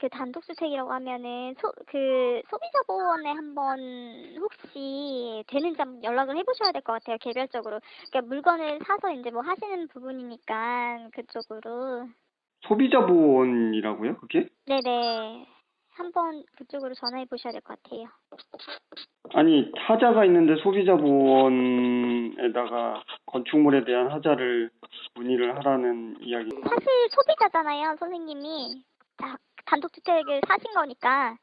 그 단독 주택이라고 하면은 소, 그 소비자 보호원에 한번 혹시 되는지 한번 연락을 해보셔야 될 것 같아요 개별적으로. 그러니까 물건을 사서 이제 뭐 하시는 부분이니까 그쪽으로. 소비자 보호원이라고요? 그게? 네네. 한번 그쪽으로 전화해 보셔야 될 것 같아요. 아니 하자가 있는데 소비자 보호원에다가 건축물에 대한 하자를 문의를 하라는 이야기. 사실 소비자잖아요 선생님이. 딱 단독주택을 사신 거니까.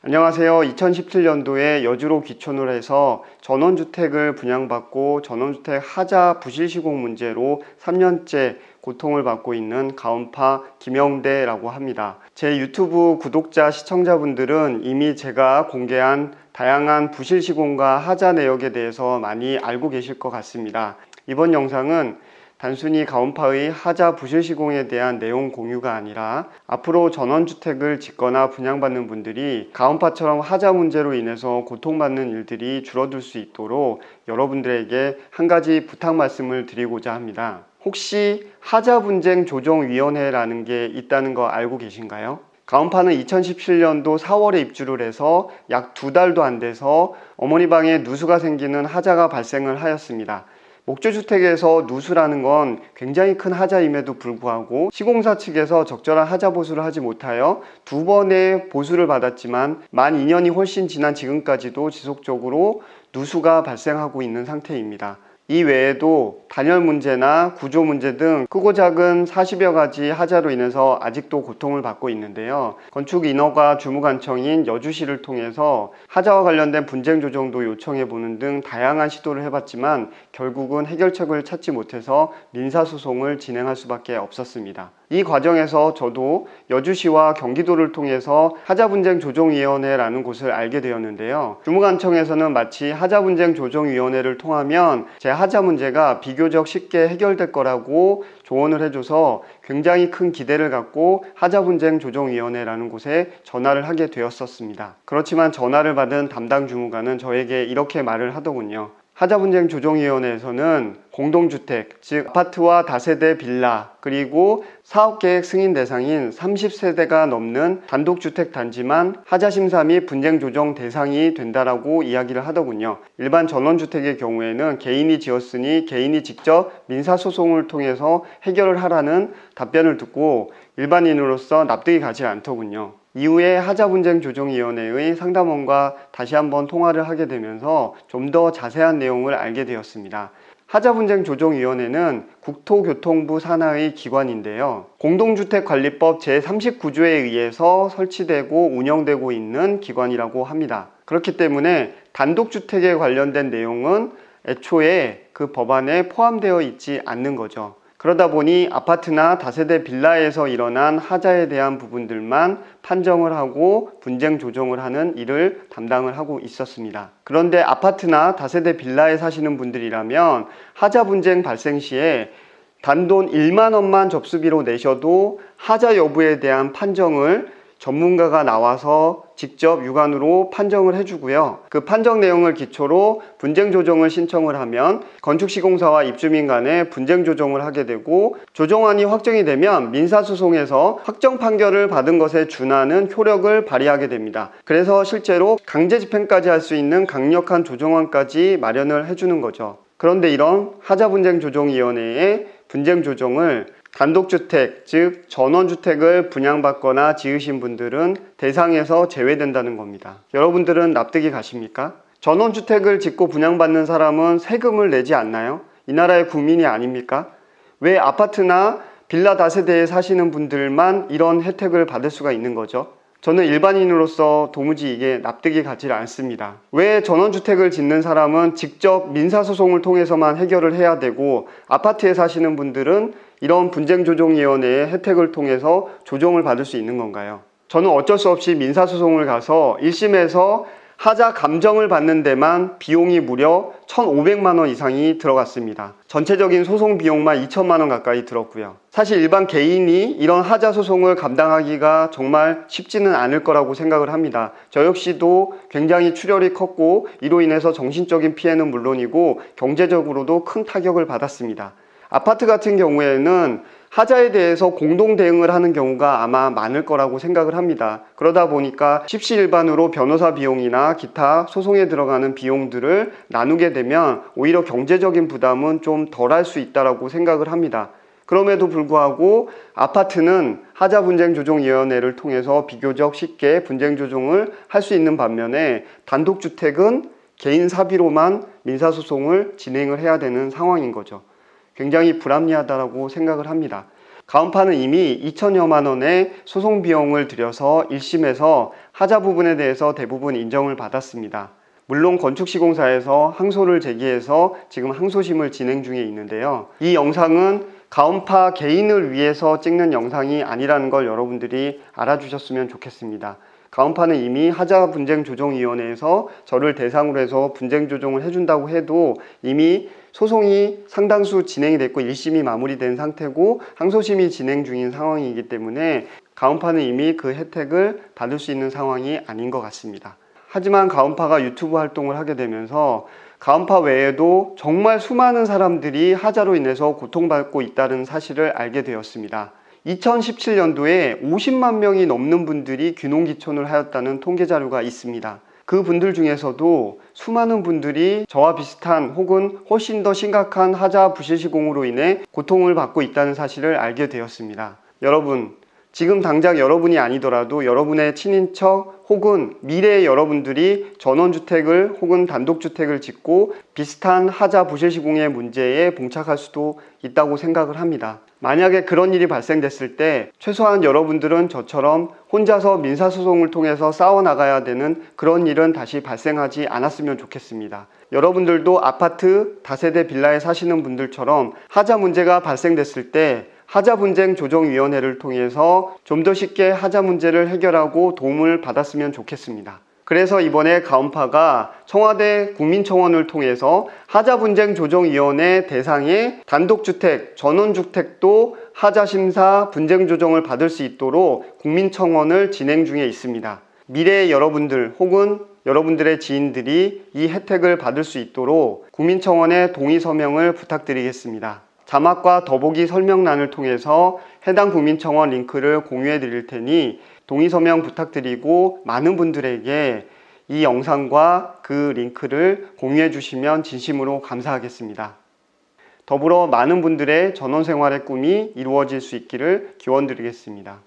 안녕하세요. 2017년도에 여주로 귀촌을 해서 전원주택을 분양받고 전원주택 하자 부실 시공 문제로 3년째 고통을 받고 있는 가온파 김영대라고 합니다. 제 유튜브 구독자 시청자분들은 이미 제가 공개한 다양한 부실 시공과 하자 내역에 대해서 많이 알고 계실 것 같습니다. 이번 영상은 단순히 가온파의 하자 부실 시공에 대한 내용 공유가 아니라 앞으로 전원주택을 짓거나 분양받는 분들이 가온파처럼 하자 문제로 인해서 고통받는 일들이 줄어들 수 있도록 여러분들에게 한 가지 부탁 말씀을 드리고자 합니다. 혹시 하자 분쟁 조정위원회라는 게 있다는 거 알고 계신가요? 가온파는 2017년도 4월에 입주를 해서 약 두 달도 안 돼서 어머니 방에 누수가 생기는 하자가 발생을 하였습니다. 목조주택에서 누수라는 건 굉장히 큰 하자임에도 불구하고 시공사 측에서 적절한 하자 보수를 하지 못하여 두 번의 보수를 받았지만 만 2년이 훨씬 지난 지금까지도 지속적으로 누수가 발생하고 있는 상태입니다. 이 외에도 단열 문제나 구조 문제 등 크고 작은 40여 가지 하자로 인해서 아직도 고통을 받고 있는데요. 건축 인허가 주무관청인 여주시를 통해서 하자와 관련된 분쟁 조정도 요청해 보는 등 다양한 시도를 해봤지만 결국은 해결책을 찾지 못해서 민사소송을 진행할 수밖에 없었습니다. 이 과정에서 저도 여주시와 경기도를 통해서 하자분쟁 조정위원회라는 곳을 알게 되었는데요. 주무관청에서는 마치 하자분쟁 조정위원회를 통하면 제 하자 문제가 비교적 쉽게 해결될 거라고 조언을 해줘서 굉장히 큰 기대를 갖고 하자분쟁 조정위원회라는 곳에 전화를 하게 되었었습니다. 그렇지만 전화를 받은 담당 주무관은 저에게 이렇게 말을 하더군요. 하자분쟁 조정위원회에서는 공동주택, 즉 아파트와 다세대 빌라, 그리고 사업계획 승인 대상인 30세대가 넘는 단독주택 단지만 하자심사 및 분쟁 조정 대상이 된다라고 이야기를 하더군요. 일반 전원주택의 경우에는 개인이 지었으니 개인이 직접 민사소송을 통해서 해결을 하라는 답변을 듣고 일반인으로서 납득이 가지 않더군요. 이후에 하자분쟁조정위원회의 상담원과 다시 한번 통화를 하게 되면서 좀 더 자세한 내용을 알게 되었습니다. 하자분쟁조정위원회는 국토교통부 산하의 기관인데요. 공동주택관리법 제39조에 의해서 설치되고 운영되고 있는 기관이라고 합니다. 그렇기 때문에 단독주택에 관련된 내용은 애초에 그 법안에 포함되어 있지 않는 거죠. 그러다 보니 아파트나 다세대 빌라에서 일어난 하자에 대한 부분들만 판정을 하고 분쟁 조정을 하는 일을 담당을 하고 있었습니다. 그런데 아파트나 다세대 빌라에 사시는 분들이라면 하자 분쟁 발생 시에 단돈 1만 원만 접수비로 내셔도 하자 여부에 대한 판정을 전문가가 나와서 직접 육안으로 판정을 해주고요. 그 판정 내용을 기초로 분쟁 조정을 신청을 하면 건축시공사와 입주민 간에 분쟁 조정을 하게 되고 조정안이 확정이 되면 민사소송에서 확정 판결을 받은 것에 준하는 효력을 발휘하게 됩니다. 그래서 실제로 강제 집행까지 할 수 있는 강력한 조정안까지 마련을 해주는 거죠. 그런데 이런 하자분쟁조정위원회의 분쟁 조정을 단독주택, 즉 전원주택을 분양받거나 지으신 분들은 대상에서 제외된다는 겁니다. 여러분들은 납득이 가십니까? 전원주택을 짓고 분양받는 사람은 세금을 내지 않나요? 이 나라의 국민이 아닙니까? 왜 아파트나 빌라 다세대에 사시는 분들만 이런 혜택을 받을 수가 있는 거죠? 저는 일반인으로서 도무지 이게 납득이 가지 않습니다. 왜 전원주택을 짓는 사람은 직접 민사소송을 통해서만 해결을 해야 되고 아파트에 사시는 분들은 이런 분쟁조정위원회의 혜택을 통해서 조정을 받을 수 있는 건가요? 저는 어쩔 수 없이 민사소송을 가서 1심에서 하자 감정을 받는 데만 비용이 무려 1,500만 원 이상이 들어갔습니다. 전체적인 소송 비용만 2천만 원 가까이 들었고요. 사실 일반 개인이 이런 하자 소송을 감당하기가 정말 쉽지는 않을 거라고 생각을 합니다. 저 역시도 굉장히 출혈이 컸고 이로 인해서 정신적인 피해는 물론이고 경제적으로도 큰 타격을 받았습니다. 아파트 같은 경우에는 하자에 대해서 공동 대응을 하는 경우가 아마 많을 거라고 생각을 합니다. 그러다 보니까 십시일반으로 변호사 비용이나 기타 소송에 들어가는 비용들을 나누게 되면 오히려 경제적인 부담은 좀 덜할 수 있다라고 생각을 합니다. 그럼에도 불구하고 아파트는 하자 분쟁 조정 위원회를 통해서 비교적 쉽게 분쟁 조정을 할 수 있는 반면에 단독 주택은 개인 사비로만 민사 소송을 진행을 해야 되는 상황인 거죠. 굉장히 불합리하다라고 생각을 합니다. 가온파는 이미 2천여만 원의 소송 비용을 들여서 1심에서 하자 부분에 대해서 대부분 인정을 받았습니다. 물론 건축시공사에서 항소를 제기해서 지금 항소심을 진행 중에 있는데요. 이 영상은 가온파 개인을 위해서 찍는 영상이 아니라는 걸 여러분들이 알아주셨으면 좋겠습니다. 가온파는 이미 하자 분쟁 조정위원회에서 저를 대상으로 해서 분쟁 조정을 해준다고 해도 이미 소송이 상당수 진행이 됐고 1심이 마무리된 상태고 항소심이 진행 중인 상황이기 때문에 가온파는 이미 그 혜택을 받을 수 있는 상황이 아닌 것 같습니다. 하지만 가온파가 유튜브 활동을 하게 되면서 가온파 외에도 정말 수많은 사람들이 하자로 인해서 고통받고 있다는 사실을 알게 되었습니다. 2017년도에 50만 명이 넘는 분들이 귀농귀촌을 하였다는 통계 자료가 있습니다. 그 분들 중에서도 수많은 분들이 저와 비슷한 혹은 훨씬 더 심각한 하자 부실 시공으로 인해 고통을 받고 있다는 사실을 알게 되었습니다. 여러분, 지금 당장 여러분이 아니더라도 여러분의 친인척 혹은 미래의 여러분들이 전원주택을 혹은 단독주택을 짓고 비슷한 하자 부실시공의 문제에 봉착할 수도 있다고 생각을 합니다. 만약에 그런 일이 발생됐을 때 최소한 여러분들은 저처럼 혼자서 민사소송을 통해서 싸워나가야 되는 그런 일은 다시 발생하지 않았으면 좋겠습니다. 여러분들도 아파트, 다세대 빌라에 사시는 분들처럼 하자 문제가 발생됐을 때 하자 분쟁 조정위원회를 통해서 좀 더 쉽게 하자 문제를 해결하고 도움을 받았으면 좋겠습니다. 그래서 이번에 가온파가 청와대 국민청원을 통해서 하자 분쟁 조정위원회 대상의 단독주택, 전원주택도 하자 심사 분쟁 조정을 받을 수 있도록 국민청원을 진행 중에 있습니다. 미래의 여러분들 혹은 여러분들의 지인들이 이 혜택을 받을 수 있도록 국민청원에 동의 서명을 부탁드리겠습니다. 자막과 더보기 설명란을 통해서 해당 국민청원 링크를 공유해 드릴 테니 동의 서명 부탁드리고 많은 분들에게 이 영상과 그 링크를 공유해 주시면 진심으로 감사하겠습니다. 더불어 많은 분들의 전원 생활의 꿈이 이루어질 수 있기를 기원드리겠습니다.